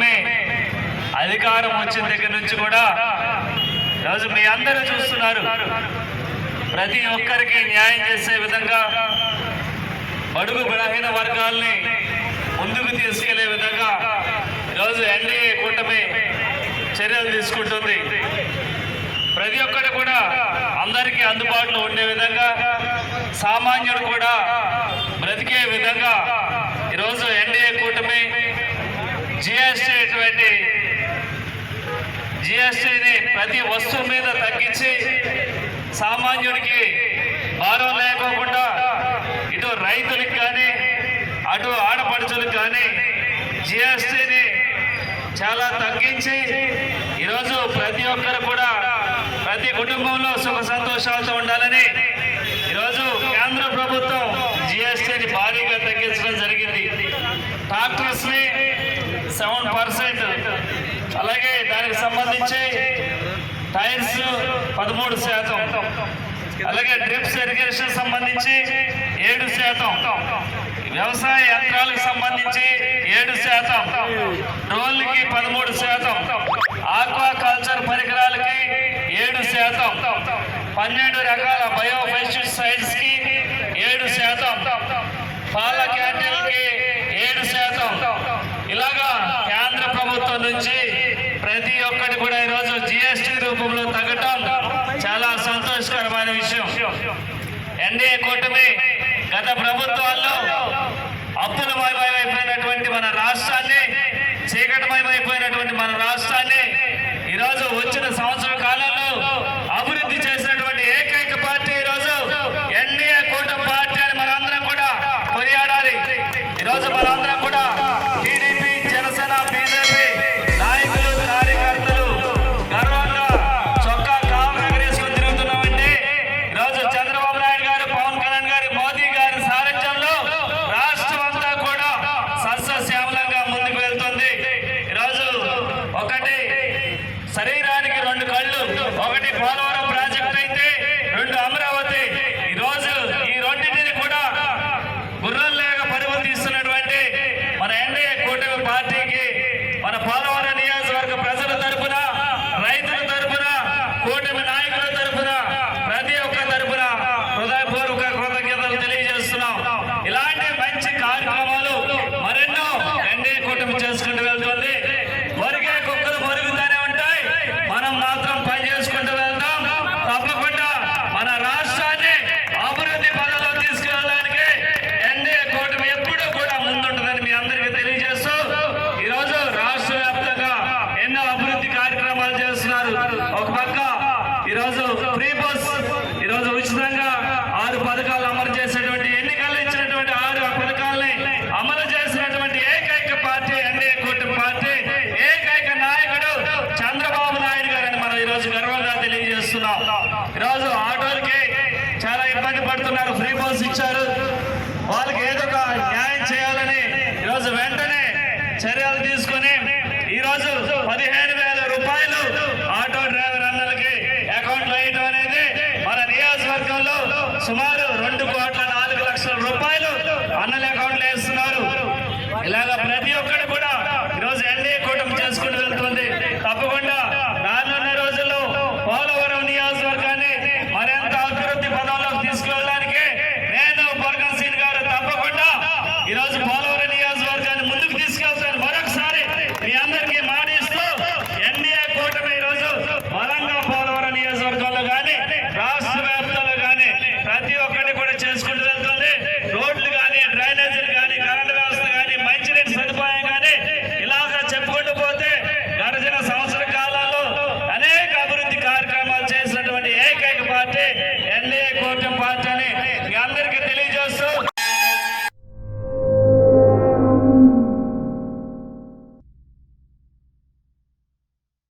తీసుకుని అధికారం వచ్చిన దగ్గర నుంచి కూడా రోజు మీ అందరూ చూస్తున్నారు. ప్రతి ఒక్కరికి న్యాయం చేసే విధంగా బడుగు బలహీన వర్గాల్ని ముందుకు తీసుకెళ్ళే విధంగా ఈరోజు ఎన్డీఏ కూటమి చర్యలు తీసుకుంటుంది. ప్రతి ఒక్కరు కూడా అందరికీ అందుబాటులో ఉండే విధంగా సామాన్యుడు కూడా బ్రతికే విధంగా ఈరోజు ఎన్డీఏ కూటమి జిఎస్టీ అటువంటి జిఎస్టీని ప్రతి వస్తువు మీద తగ్గించి సామాన్యుడికి భారం లేకోకుండా ఇటు రైతులకు కానీ అటు ఆడపడుచులకు కానీ జిఎస్టీని చాలా తగ్గించి ఈరోజు ప్రతి ఒక్కరు కూడా ప్రతి కుటుంబంలో సుఖ సంతోషాలతో ఉండాలని దానికి సంబంధించి టైర్స్ పదమూడు శాతం. అలాగే డ్రిప్స్ ఇరిగేషన్ సంబంధించి ఏడు శాతం. వ్యవసాయ యంత్రాలకు సంబంధించి ఏడు శాతం. డ్రోన్లకి పదమూడు శాతం. ఆక్వా కల్చర్ పరికరాలకి ఏడు శాతం. పన్నెండు రకాల బయో పెస్టిసైడ్స్కి ఏడు శాతం. పాల క్యాంటీన్లకి ఏడు శాతం ఇలాగా కేంద్ర ప్రభుత్వం నుంచి ప్రతి ఒక్కటి కూడా ఈరోజు జిఎస్టి రూపంలో తగ్గటం చాలా సంతోషకరమైన విషయం ఎన్డీఏ కూటమి గత ప్రభుత్వాల్లో అప్పులమయమైపోయినటువంటి మన రాష్ట్రాన్ని చీకటమయమైపోయినటువంటి ఈరోజు ఫ్రీ బస్ ఈరోజు ఉచితంగా ఆరు పథకాలు అమలు చేసేటువంటి ఎన్నికల్లో ఇచ్చినటువంటి ఆరు పథకాలని అమలు చేసినటువంటి ఏకైక పార్టీ ఎన్డీఏ కూటమి పార్టీ ఏకైక నాయకుడు చంద్రబాబు నాయుడు గారని మనం ఈరోజు గర్వంగా తెలియజేస్తున్నాం. ఈరోజు ఆటోలకి చాలా ఇబ్బంది పడుతున్నారు ఫ్రీ బస్ ఇచ్చారు. వాళ్ళకి ఏదో ఒక అన్నల అకౌంట్లు వేస్తున్నారు. ఇలాగ ప్రతి